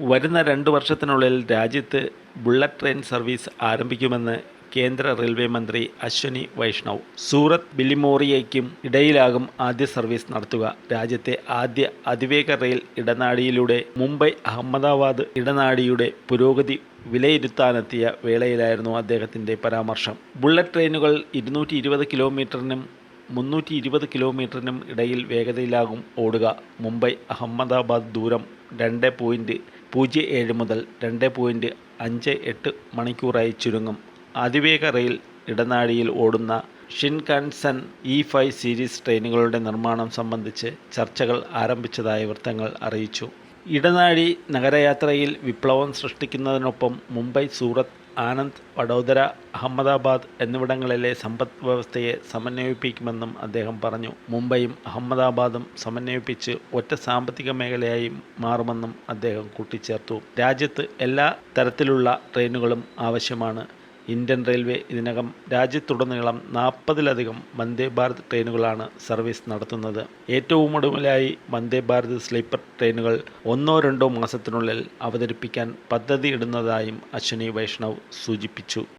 വരുന്ന രണ്ട് വർഷത്തിനുള്ളിൽ രാജ്യത്ത് ബുള്ളറ്റ് ട്രെയിൻ സർവീസ് ആരംഭിക്കുമെന്ന് കേന്ദ്ര റെയിൽവേ മന്ത്രി അശ്വനി വൈഷ്ണവ്. സൂറത്ത് ബിലിമോറിയയ്ക്കും ഇടയിലാകും ആദ്യ സർവീസ് നടത്തുക. രാജ്യത്തെ ആദ്യ അതിവേഗ റെയിൽ ഇടനാഴിയിലൂടെ മുംബൈ അഹമ്മദാബാദ് ഇടനാഴിയുടെ പുരോഗതി വിലയിരുത്താനെത്തിയ വേളയിലായിരുന്നു അദ്ദേഹത്തിന്റെ പരാമർശം. ബുള്ളറ്റ് ട്രെയിനുകൾ ഇരുന്നൂറ്റി ഇരുപത് കിലോമീറ്ററിനും മുന്നൂറ്റി ഇരുപത് കിലോമീറ്ററിനും ഇടയിൽ വേഗതയിലാകും ഓടുക. മുംബൈ അഹമ്മദാബാദ് ദൂരം രണ്ട് പോയിന്റ് പൂജ്യം ഏഴ് മുതൽ രണ്ട് പോയിന്റ് അഞ്ച് എട്ട് മണിക്കൂറായി ചുരുങ്ങും. അതിവേഗ റെയിൽ ഇടനാഴിയിൽ ഓടുന്ന ഷിൻകാൻസൻ ഇ ഫൈവ് സീരീസ് ട്രെയിനുകളുടെ നിർമ്മാണം സംബന്ധിച്ച് ചർച്ചകൾ ആരംഭിച്ചതായി വൃത്തങ്ങൾ അറിയിച്ചു. ഇടനാഴി നഗരയാത്രയിൽ വിപ്ലവം സൃഷ്ടിക്കുന്നതിനൊപ്പം മുംബൈ സൂറത്ത് ആനന്ദ് വഡോദര അഹമ്മദാബാദ് എന്നിവിടങ്ങളിലെ സമ്പദ് വ്യവസ്ഥയെ സമന്വയിപ്പിക്കുമെന്നും അദ്ദേഹം പറഞ്ഞു. മുംബൈയും അഹമ്മദാബാദും സമന്വയിപ്പിച്ച് ഒറ്റ സാമ്പത്തിക മേഖലയായി മാറുമെന്നും അദ്ദേഹം കൂട്ടിച്ചേർത്തു. രാജ്യത്ത് എല്ലാ തരത്തിലുള്ള ട്രെയിനുകളും ആവശ്യമാണ്. ഇന്ത്യൻ റെയിൽവേ ഇതിനകം രാജ്യത്തുടനീളം നാൽപ്പതിലധികം വന്ദേ ഭാരത് ട്രെയിനുകളാണ് സർവീസ് നടത്തുന്നത്. ഏറ്റവും ഒടുവിലായി വന്ദേ ഭാരത് സ്ലീപ്പർ ട്രെയിനുകൾ ഒന്നോ രണ്ടോ മാസത്തിനുള്ളിൽ അവതരിപ്പിക്കാൻ പദ്ധതിയിടുന്നതായും അശ്വനി വൈഷ്ണവ് സൂചിപ്പിച്ചു.